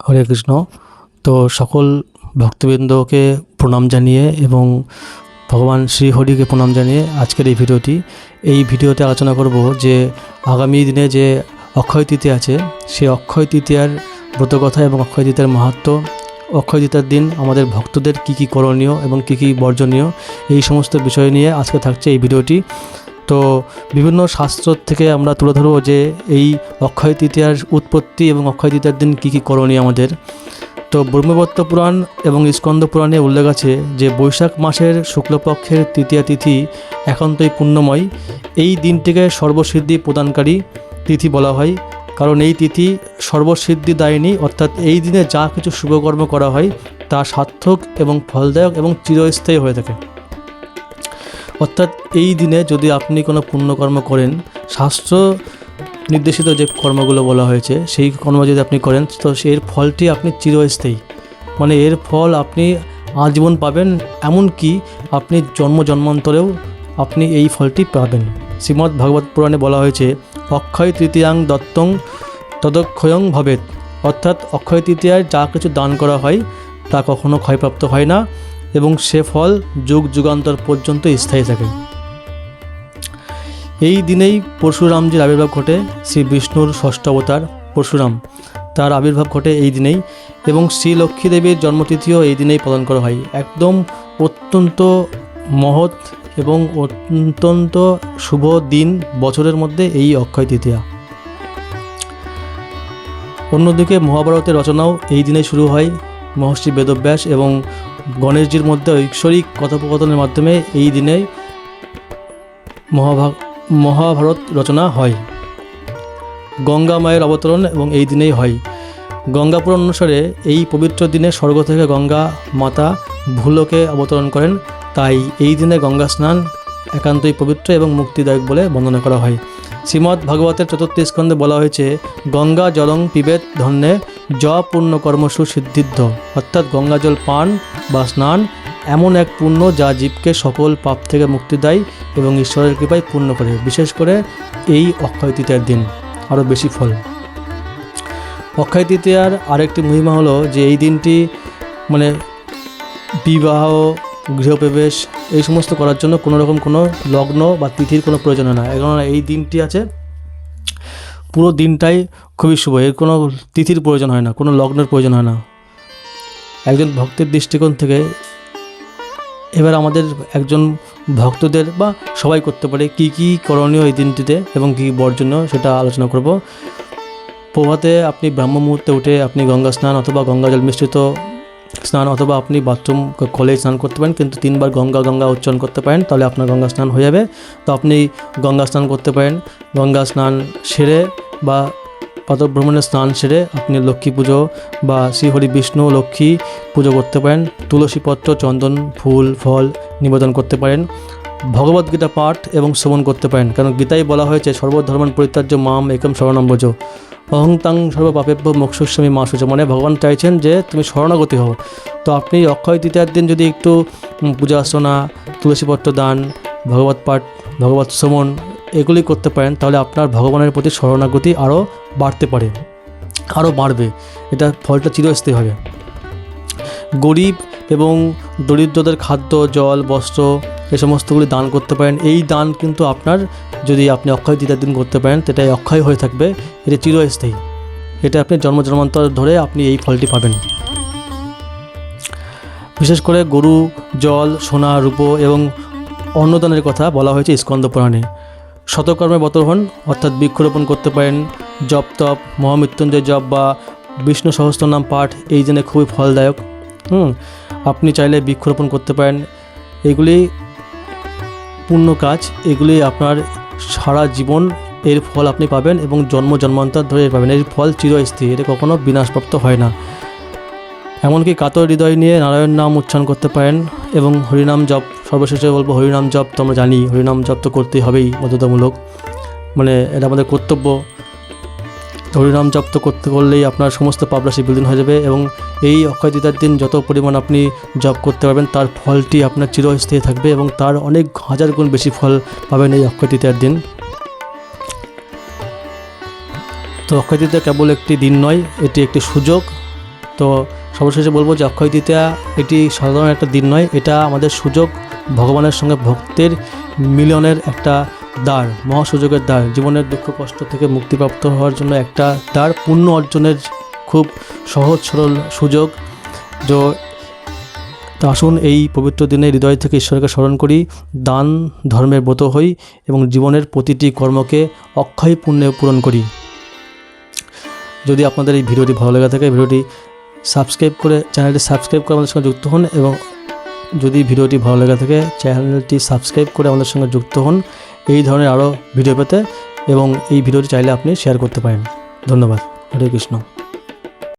হরে কৃষ্ণ। তো সকল ভক্তবৃন্দকে প্রণাম জানিয়ে এবং ভগবান শ্রী হরিকে প্রণাম জানিয়ে আজকের এই ভিডিওটি। এই ভিডিওতে আলোচনা করব যে আগামী দিনে যে অক্ষয় তৃতীয়া আছে, সেই অক্ষয় তৃতীয়ার ব্রতকথা এবং অক্ষয় তৃতীয়ার মাহাত্ম, অক্ষয় তৃতীয়ার দিন আমাদের ভক্তদের কী কী করণীয় এবং কী কী বর্জনীয়, এই সমস্ত বিষয় নিয়ে আজকে থাকছে এই ভিডিওটি। তো বিভিন্ন শাস্ত্র থেকে আমরা তুলে ধরবো যে এই অক্ষয় তৃতীয়ার উৎপত্তি এবং অক্ষয় তৃতীয়ার দিন কী কী করণীয় আমাদের। তো ব্রহ্মবত্ত পুরাণ এবং স্কন্দ পুরাণে উল্লেখ আছে যে বৈশাখ মাসের শুক্লপক্ষের তৃতীয়া তিথি একান্তই পুণ্যময়। এই দিনটিকে সর্বসিদ্ধি প্রদানকারী তিথি বলা হয়। কারণ এই তিথি সর্বসিদ্ধি দায়িনী, অর্থাৎ এই দিনে যা কিছু শুভকর্ম করা হয় তা সার্থক এবং ফলদায়ক এবং চিরস্থায়ী হয়ে থাকে। অর্থাৎ এই দিনে যদি আপনি কোনো পুণ্যকর্ম করেন, শাস্ত্র নির্দেশিত যে কর্মগুলো বলা হয়েছে, সেই কর্ম যদি আপনি করেন, তো এর ফলটি আপনি চিরস্থায়ী। মানে এর ফল আপনি আজীবন পাবেন, এমনকি আপনি জন্ম জন্মান্তরেও আপনি এই ফলটি পাবেন। শ্রীমদ্ ভাগবত পুরাণে বলা হয়েছে, অক্ষয় তৃতীয়াং দত্তং তদক্ষয়ং ভবেত অর্থাৎ অক্ষয় তৃতীয়ায় যা কিছু দান করা হয়, তা কখনো ক্ষয়প্রাপ্ত হয় না। এবং সে ফল যুগ যুগান্তর পর্যন্ত স্থায়ী থাকে। এই দিনেই পরশুরামজির আবির্ভাব ঘটে শ্রী বিষ্ণুর ষষ্ঠ অবতার পরশুরাম। তার আবির্ভাব ঘটে এই দিনেই এবং শ্রী লক্ষ্মী দেবীর জন্মতিথিও এই দিনেই পালন করা হয়। একদম অত্যন্ত মহৎ এবং অত্যন্ত শুভ দিন বছরের মধ্যে এই অক্ষয় তৃতীয়া। অন্যদিকে মহাভারতের রচনাও এই দিনে শুরু হয়। মহর্ষি বেদব্যাস এবং গণেশজির মধ্যে ঐশ্বরিক কথোপকথনের মাধ্যমে এই দিনে মহাভা মহাভারত রচনা হয়। গঙ্গা মায়ের অবতরণ এবং এই দিনেই হয়। গঙ্গা পুরাণ অনুসারে এই পবিত্র দিনে স্বর্গ থেকে গঙ্গা মাতা ভূলোকে অবতরণ করেন। তাই এই দিনে গঙ্গা স্নান একান্তই পবিত্র এবং মুক্তিদায়ক বলে বর্ণনা করা হয়। শ্রীমদ্ ভাগবতের চতুর্থ স্কন্ধে বলা হয়েছে, গঙ্গা জলং পিবেত ধন্যে জ পূর্ণ কর্মসু সিদ্ধিদ্ধ অর্থাৎ গঙ্গা জল পান বা স্নান এমন এক পুণ্য যা জীবকে সকল পাপ থেকে মুক্তি দেয় এবং ঈশ্বরের কৃপায় পূর্ণ করে, বিশেষ করে এই অক্ষয় তৃতীয়ার দিন। আরও বেশি ফল। অক্ষয় তৃতীয়ার আরেকটি মহিমা হলো যে এই দিনটি মানে বিবাহ গৃহপ্রবেশ, এই সমস্ত করার জন্য কোনো রকম কোনো লগ্ন বা তিথির কোনো প্রয়োজন হয় না। কেননা এই দিনটি আছে, পুরো দিনটাই খুবই শুভ। এর কোনো তিথির প্রয়োজন হয় না, কোনো লগ্নের প্রয়োজন হয় না। একজন ভক্তের দৃষ্টিকোণ থেকে এবার আমাদের একজন ভক্তদের বা সবাই করতে পারে কি কি করণীয় এই দিনটিতে এবং কী বর্জনীয় সেটা আলোচনা করব। প্রভাতে আপনি ব্রাহ্ম মুহূর্তে উঠে আপনি গঙ্গা স্নান অথবা গঙ্গা জল মিশ্রিত স্নান অথবা আপনি বাথরুম কলে স্নান করতে পারেন, কিন্তু তিনবার গঙ্গা গঙ্গা উচ্চারণ করতে পারেন, তাহলে আপনার গঙ্গা স্নান হয়ে যাবে। তো আপনি গঙ্গা স্নান করতে পারেন, গঙ্গা স্নান সেরে বা পদভ্রমণের স্নান সেরে আপনি লক্ষ্মী পুজো বা শ্রীহরি বিষ্ণু লক্ষ্মী পুজো করতে পারেন তুলসীপত্র চন্দন, ফুল, ফল নিবেদন করতে পারেন ভগবদ্গীতা পাঠ এবং শ্রবণ করতে পারেন। কারণ গীতায় বলা হয়েছে, সর্বধর্মান পরিত্যাজ্য মাম একম শরণম্বজ। অহংতাং সর্বপাপেভ্য মোক্ষস্বামী মা মানে ভগবান চাইছেন যে তুমি শরণাগতি হও। তো আপনি অক্ষয় তৃতীয়ার দিন যদি একটু পূজা অর্চনা তুলসীপত্র দান, ভগবত পাঠ, ভগবত শ্রমণ এগুলি করতে পারেন, তাহলে আপনার ভগবানের প্রতি শরণাগতি আরও বাড়তে পারে আরও বাড়বে। এটা ফলটা চিরস্থায়ী হবে। গরিব এবং দরিদ্রদের খাদ্য, জল, বস্ত্র এ সমস্তগুলি দান করতে পারেন। এই দান কিন্তু আপনার যদি আপনি অক্ষয় তৃতীয়ার দিন করতে পারেন, সেটাই অক্ষয় হয়ে থাকবে, এটা চিরস্থায়ী। এটা আপনি জন্ম জন্মান্তর ধরে আপনি এই ফলটি পাবেন। বিশেষ করে গরু, জল, সোনা, রূপো এবং অন্নদানের কথা বলা হয়েছে স্কন্দ পুরাণে। শতকর্মে বতর হন অর্থাৎ বৃক্ষরোপণ করতে পারেন, জপ তপ, মহামৃত্যুঞ্জয় জপ বা বিষ্ণু সহস্রনাম পাঠ, এই দিনে খুবই ফলদায়ক। হুম, আপনি চাইলে বৃক্ষরোপণ করতে পারেন। এগুলি পূর্ণ কাজ, এগুলি আপনার সারা জীবন এর ফল আপনি পাবেন এবং জন্ম জন্মান্তর ধরে পাবেন। এর ফল চিরস্থায়ী এটা কখনও বিনাশপ্রাপ্ত হয় না। এমনকি কাতর হৃদয় নিয়ে নারায়ণ নাম উচ্চারণ করতে পারেন এবং হরিনাম জপ, সর্বশেষে বলব হরিনাম জপ তো আমরা জানি, হরিনাম জপ তো করতেই হবেই বাধ্যতামূলক মানে এটা আমাদের কর্তব্য। হরিনাম জপ তো করতে করলেই আপনার সমস্ত পাপরাশি বিলীন হয়ে যাবে এবং এই অক্ষয় তৃতীয়ার দিন যত পরিমাণ আপনি জপ করতে পারবেন, তার ফলটি আপনার চিরস্থায়ী থাকবে এবং তার অনেক হাজার গুণ বেশি ফল পাবেন এই অক্ষয় তৃতীয়ার দিন। তো অক্ষয় তৃতীয়া কেবল একটি দিন নয়, এটি একটি সুযোগ। তো সর্বশেষে বলব যে অক্ষয় তৃতীয়া এটি সাধারণ একটা দিন নয়, এটা আমাদের সুযোগ, ভগবানের সঙ্গে ভক্তের মিলনের একটা দ্বার, মহাসুযোগের দ্বার, জীবনের দুঃখ, কষ্ট থেকে মুক্তিপ্রাপ্ত হওয়ার জন্য একটা দ্বার পুণ্য অর্জনের খুব সহজ, সরল সুযোগ। যে তো আসুন এই পবিত্র দিনে হৃদয় থেকে ঈশ্বরকে স্মরণ করি, দান ধর্মের ব্রত হই এবং জীবনের প্রতিটি কর্মকে অক্ষয় পুণ্যে পূরণ করি। যদি আপনাদের এই ভিডিওটি ভালো লেগে থাকে, ভিডিওটি সাবস্ক্রাইব করে, চ্যানেলটি সাবস্ক্রাইব করে আমাদের সঙ্গে যুক্ত হন এবং যদি ভিডিওটি ভালো লেগে থাকে, চ্যানেলটি সাবস্ক্রাইব করে আমাদের সঙ্গে যুক্ত হন। এই ধরনের আরও ভিডিও পেতে এবং এই ভিডিওটি চাইলে আপনি শেয়ার করতে পারেন। ধন্যবাদ। হরে কৃষ্ণ।